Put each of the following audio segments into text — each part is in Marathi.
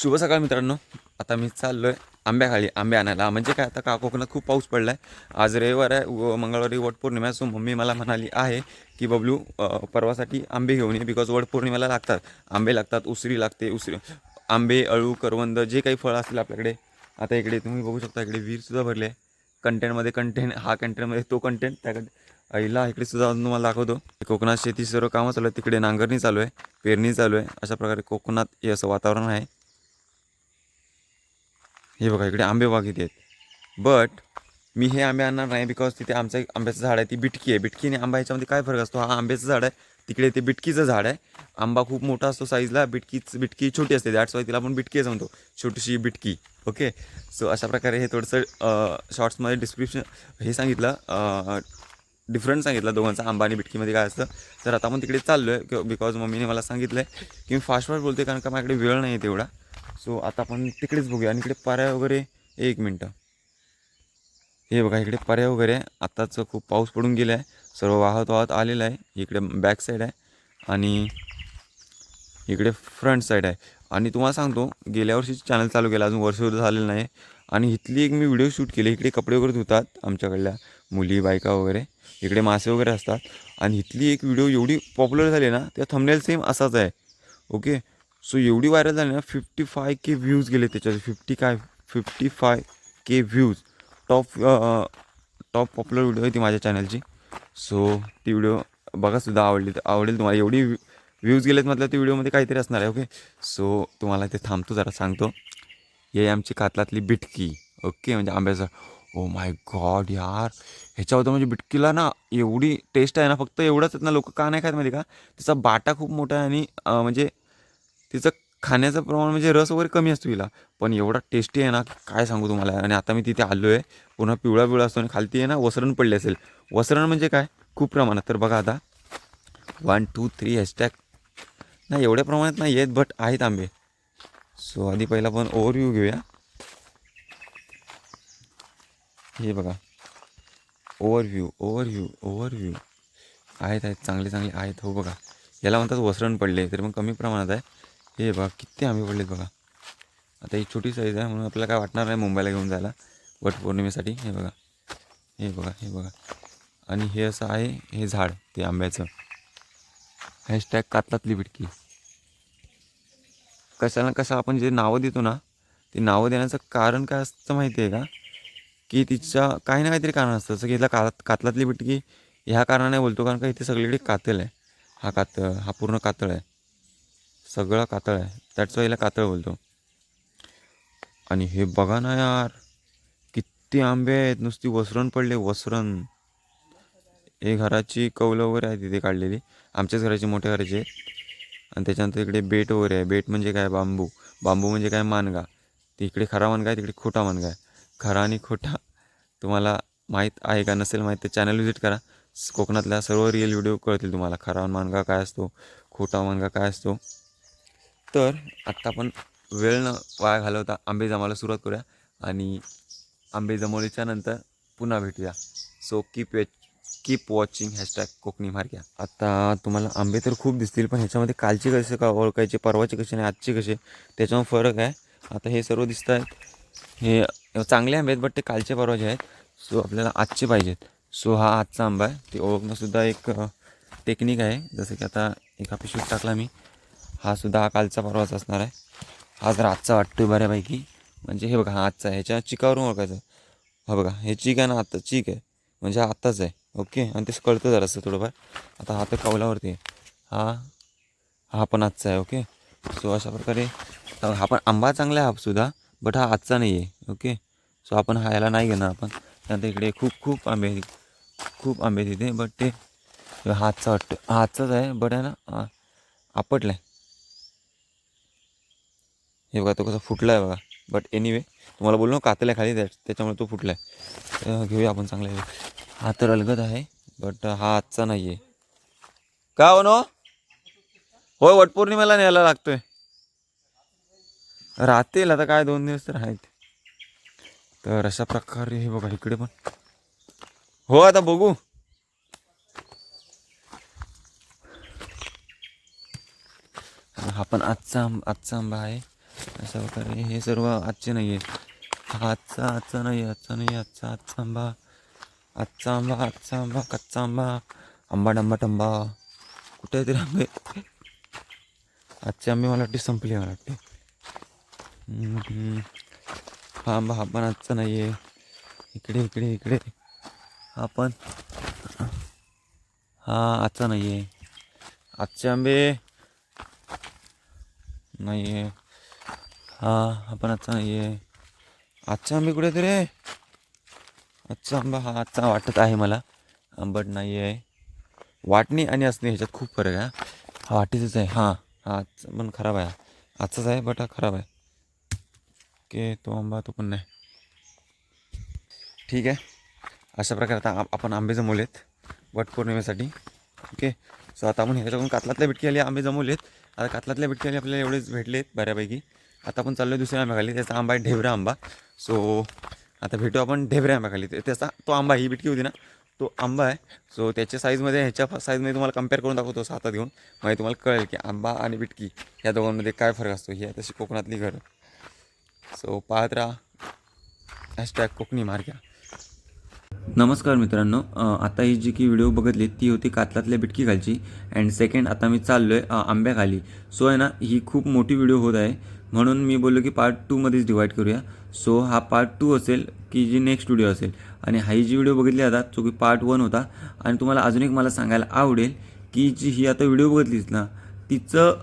शुभ सकाळ मित्रांनो. आता मी चाललो आहे आंब्याखाली आंबे आणायला. म्हणजे काय आता का कोकणात खूप पाऊस पडला आहे आज रविवार आहे व मंगळवारी वटपौर्णिमा सो मम्मी मला म्हणाली आहे की बबलू परवासाठी आंबे घेऊन ये बिकॉज वटपौर्णिमेला लागतात. आंबे लागतात उसरी लागते उसरी आंबे अळू करवंद जे काही फळं असतील आपल्याकडे. आता इकडे तुम्ही बघू शकता इकडे विहीरसुद्धा भरले आहे. कंटेंटमध्ये कंटेंट हा कंटेंटमध्ये तो कंटेंट त्याकडे आईला इकडे सुद्धा अजून तुम्हाला दाखवतो. कोकणात शेती सर्व कामं चालू आहे तिकडे नांगरणी चालू आहे पेरणी चालू आहे. अशा प्रकारे कोकणात हे असं वातावरण आहे. हे बघा इकडे आंबेबाग इथे आहेत. बट मी हे आंबे आणणार नाही बिकॉज तिथे आमचं एक आंब्याचं झाड आहे ती बिटकी आहे. बिटकी आणि आंबा याच्यामध्ये काय फरक असतो? हा आंब्याचं झाड आहे तिकडे ते बिटकीचं झाड आहे. आंबा खूप मोठा असतो साईजला बिटकीच बिटकी छोटी असते दॅट्स वाय तिला आपण बिटकी जमतो छोटीशी बिटकी ओके सो अशा प्रकारे हे थोडंसं शॉर्ट्समध्ये डिस्क्रिप्शन हे सांगितलं डिफरंट सांगितलं दोघांचा आंबा आणि बिटकीमध्ये काय असतं. तर आता आपण तिकडे चाललो आहे बिकॉज मम्मीने मला सांगितलं आहे की मी फास्ट फास्ट बोलते कारण का माझ्याकडे वेळ नाही आहे तेवढा. सो आता आपण तिकडेच बघूया. आणि इकडे पाऱ्या वगैरे एक मिनटं. हे बघा इकडे पर्या वगैरे. आहे आत्ताच खूप पाऊस पडून गेला आहे सर्व वाहत वाहत आलेलं आहे. इकडे बॅक साईड आहे. आणि इकडे फ्रंट साईड आहे. आणि तुम्हाला सांगतो गेल्या वर्षी चॅनल चालू केला. अजून वर्ष झालेलं नाही. आणि इथली एक मी व्हिडिओ शूट केली. इकडे कपडे वगैरे धुतात आमच्याकडल्या मुली बायका वगैरे. इकडे मासे वगैरे असतात. आणि इथली एक व्हिडिओ एवढी पॉप्युलर झाली ना त्या थंबनेल सेम असाच आहे. ओके सो एवढी व्हायरल झाली ना फिफ्टी फाय के व्ह्यूज गेले त्याच्यात. फिफ्टी काय? Fifty five K views top top popular video आहे ती माझ्या चॅनलची सो ती व्हिडिओ बघासुद्धा आवडली आवडेल तुम्हाला. एवढी व्ह्यूज गेलेत म्हटलं ती व्हिडिओमध्ये काहीतरी असणार आहे ओके सो तुम्हाला ते थांबतो जरा सांगतो. हे आमची कातलातली बिटकी ओके म्हणजे आंब्याचं. ओ माय गॉड यार. ह्याच्याबद्दल म्हणजे बिटकीला ना एवढी टेस्ट आहे ना फक्त एवढंच आहेत ना लोक का नाही खात माहिती का? त्याचा बाटा खूप मोठा आहे आणि म्हणजे तिचं खाण्याचं प्रमाण म्हणजे रस वगैरे कमी असतो हिला पण एवढा टेस्टी आहे ना की काय सांगू तुम्हाला? आणि आता मी तिथे आलो आहे पुन्हा पिवळा पिवळा असतो आणि खालती आहे ना वसरण पडले असेल. वसरण म्हणजे काय? खूप प्रमाणात. तर बघा आता. वन टू थ्री हॅशटॅग नाही एवढ्या प्रमाणात नाही आहेत बट आहेत आंबे. सो आधी पहिला पण ओव्हरव्ह्यू घेऊया. हे बघा. ओव्हरव्ह्यू ओव्हरव्ह्यू ओव्हरव्ह्यू आहेत आहेत. चांगले चांगले आहेत. हो बघा. याला म्हणतात वसरण पडले. तरी पण कमी प्रमाणात आहे. हे बघा किती आंबे पडलेत बघा. आता ही छोटी साईज आहे म्हणून आपल्याला काय वाटणार नाही मुंबईला घेऊन जायला. वटपौर्णिमेसाठी हे बघा. हे बघा हे बघा. आणि हे असं आहे हे झाड ते आंब्याचं. हॅशटॅग कातलातली बिटकी. कशाला कसं आपण जे नावं देतो ना ते नावं देण्याचं कारण काय असतं माहिती आहे का? की तिच्या काही ना काहीतरी कारण असतं. जसं की हिला कात कातलातली बिटकी ह्या कारणाने बोलतो कारण का इथे सगळीकडे कातल आहे. हा कातळ हा पूर्ण कातळ आहे. सगळा कातळ आहे. त्याच वेळेला कातळ बोलतो. आणि हे बघा ना यार किती आंबे आहेत. नुसती वसरण पडले वसरण. हे घराची कौलं वगैरे आहे तिथे काढलेली. आमच्याच घराची मोठ्या घराची आहेत. आणि त्याच्यानंतर इकडे बेट वगैरे आहे. बेट म्हणजे काय? बांबू. बांबू म्हणजे काय? मानगा. तिकडे इकडे खरा मानगा आहे तिकडे खोटा मानगा आहे. खरा आणि खोटा. तुम्हाला माहीत आहे का? नसेल माहीत तर चॅनल व्हिजिट करा. कोकणातल्या सर्व रिअल व्हिडिओ कळतील तुम्हाला. खरा मानगा काय असतो? खोटा मानगा काय असतो? तर आत्ता आपण वेळ न वाया घालवता आंबे जमायला सुरुवात करूया आणि आंबे जमवलीच्या नंतर पुन्हा भेटूया. So keep watch keep watching hashtag Kokani मार्क्या आता तुम्हाला आंबे तर खूप दिसतील पण ह्याच्यामध्ये कालचे कसे का ओळखायचे परवाचे कसे आणि आजचे कसे त्याच्यावर फरक आहे. आता हे सर्व दिसत आहेत. हे चांगले आंबे आहेत बट ते कालचे परवाचे आहेत. सो आपल्याला आजचे पाहिजेत. सो हा आजचा आंबा आहे. ते ओळखणंसुद्धा एक टेक्निक आहे. जसं की आता एका पिशवीत टाकला मी. हा सुद्धा हा कालचा परवाच असणार आहे. हा रातचा आजचा वाटतोय बऱ्यापैकी. म्हणजे हे बघा हा आजचा आहे. ह्याच्या चिकावरून ओळखायचं. हा बघा हे चीक आहे ना आत्ता चीक आहे. म्हणजे हा आत्ताच आहे. ओके? आणि ते कळतं जरासं थोडंफार. आता हा तर कौलावरती आहे. हा हा पण आजचा आहे ओके? सो अशा प्रकारे हा पण आंबा चांगला आहे हा सुद्धा बट हा आजचा नाही आहे ओके? सो आपण हा याला नाही घेणार आपण. त्यानंतर इकडे खूप खूप आंबे खूप आंबे आहेत तिथे बट ते हातचा वाटतं आजचाच आहे बट आहे ना आपटलं आपटला आहे हे बघा तो कसा फुटला आहे बघा. बट एनिवे तुम्हाला बोललो कातल्या खाली त्या त्याच्यामुळे तो फुटला आहे घेऊया आपण चांगला आहे. हा तर अलगद आहे बट हा आजचा नाही आहे का हो नो? होय वटपौर्णिमेला न्यायला लागतोय. राहतील आता काय दोन दिवस तर आहेत. तर अशा प्रकारे हे बघा इकडे पण. हो आता बघू. हा पण आजचा आंब- आजचा आंबा आहे. अशा प्रकारे हे सर्व आजचे नाही आहेत आजचा आजचा नाही आजचा नाही आजचा आजचा आंबा. आजचा आंबा आजचा आंबा कच्चा आंबा. आंबा डंबा टंबा. कुठे तरी आंबे. आजचे आंबे मला वाटते संपले मला वाटते. हा आंबा हा पण आजचा नाही आहे इकडे इकडे इकडे. हा पण. हा आजचा नाही आहे आजचे आंबे नाही आहे हा आपण पण आजचा नाही आहे आजचा आंबे कुठे तरी आहे? आजचा आंबा हा आजचा वाटत आहे मला. आंबट नाही आहे. वाटणी आणि असणे ह्याच्यात खूप फरक आहे हा. वाटीचंच आहे. हां हा आजचा पण खराब आहे. आजचाच आहे बट हा खराब आहे. ओके तो आंबा तो पण नाही. ठीक आहे. अशा प्रकारे आता आपण आंबे जमवलेत वटपौर्णिमेसाठी ओके सो आता आपण ह्याच्याकडून कातलातल्या बिटकी आली आंबे जमवलेत. आता कातलातल्या बिटकी आली आपल्याला एवढेच भेटलेत बऱ्यापैकी. आता आपण चाललो दुसऱ्या आंब्याखाली त्याचा आंबा आहे ढेबरा आंबा. सो आता भेटू आपण ढेबऱ्या आंब्याखाली. ते- त्याचा तो आंबा ही बिटकी होती ना तो आंबा आहे. सो त्याच्या साईजमध्ये ह्याच्या साईजमध्ये तुम्हाला कंपेअर करून दाखवतो असं हातात घेऊन. म्हणजे तुम्हाला कळेल की आंबा आणि बिटकी या दोघांमध्ये काय फरक असतो. ही तशी कोकणातली घरं. सो पाहत राहा. हॅशटॅग कोकणी मार्ग्या नमस्कार मित्रांनो आता ही जी की व्हिडिओ बघितली ती होती कातलातल्या बिटकी खालची. अँड सेकंड आता मी चाललो आहे आंब्याखाली. सो आहे ना ही खूप मोठी व्हिडिओ होत आहे. म्हणून मी बोललो की पार्ट टूमध्येच डिवाईड करूया. सो हा पार्ट टू असेल की जी नेक्स्ट व्हिडिओ असेल. आणि हा जी व्हिडिओ बघितली आता जो की पार्ट वन होता. आणि तुम्हाला अजून एक मला सांगायला आवडेल की जी ही आता व्हिडिओ बघितलीच ना तिचं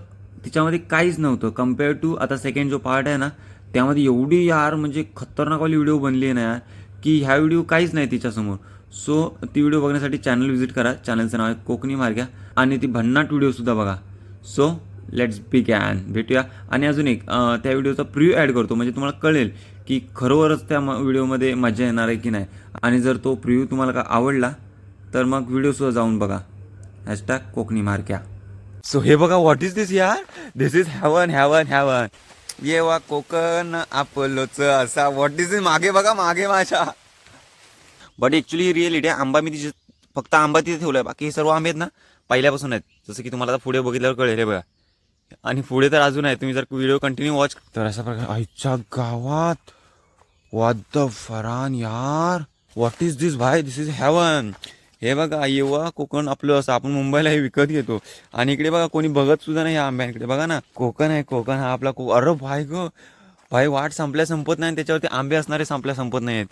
तिच्यामध्ये काहीच नव्हतं. कंपेअर टू आता सेकंड जो पार्ट आहे ना त्यामध्ये एवढी यार म्हणजे खतरनाकवाली व्हिडिओ बनली आहे ना यार. की ह्या व्हिडिओ काहीच नाही तिच्यासमोर. सो ती व्हिडिओ बघण्यासाठी चॅनल व्हिजिट करा. चॅनलचं नाव आहे कोकणी मार्ग्या. आणि ती भन्नाट व्हिडिओसुद्धा बघा. सो लेट्स बिगॅन भेटूया. आणि अजून एक त्या व्हिडिओचा प्रिव्ह्यू ॲड करतो. म्हणजे तुम्हाला कळेल की खरोखरच त्या म- व्हिडिओमध्ये मजा येणार आहे की नाही. आणि जर तो प्रिव्ह्यू तुम्हाला का आवडला तर मग व्हिडिओसुद्धा जाऊन बघा. हॅशटॅग कोकणी मार्क्या सो हे बघा व्हॉट इज दिस यार? This is heaven heaven heaven ये वा कोकण आपलोच असा. व्हॉट इज मागे बघा मागे माझ्या. बट ॲक्च्युली रिअलिटी आहे आंबा मी तिथे फक्त आंबा तिथे ठेवला आहे बाकी हे सर्व आंबे आहेत ना पहिल्यापासून आहेत. जसं की तुम्हाला आता पुढे बघितल्यावर कळेल बघा. आणि पुढे तर अजून आहे. तुम्ही जर व्हिडिओ कंटिन्यू वॉच तर अशा प्रकारे आईच्या गावात. वॉट द फरान यार. व्हॉट इज दिस भाय दिस इज हॅवन हे बघा येवा कोकण आपलं असं आपण मुंबईला हे विकत घेतो. आणि इकडे बघा कोणी बघत सुद्धा नाही या आंब्यांकडे बघा ना कोकण आहे कोकण हा आपला को अरे भाई ग. भाई वाट संपल्या संपत नाही त्याच्यावरती आंबे असणारे संपल्या संपत नाही आहेत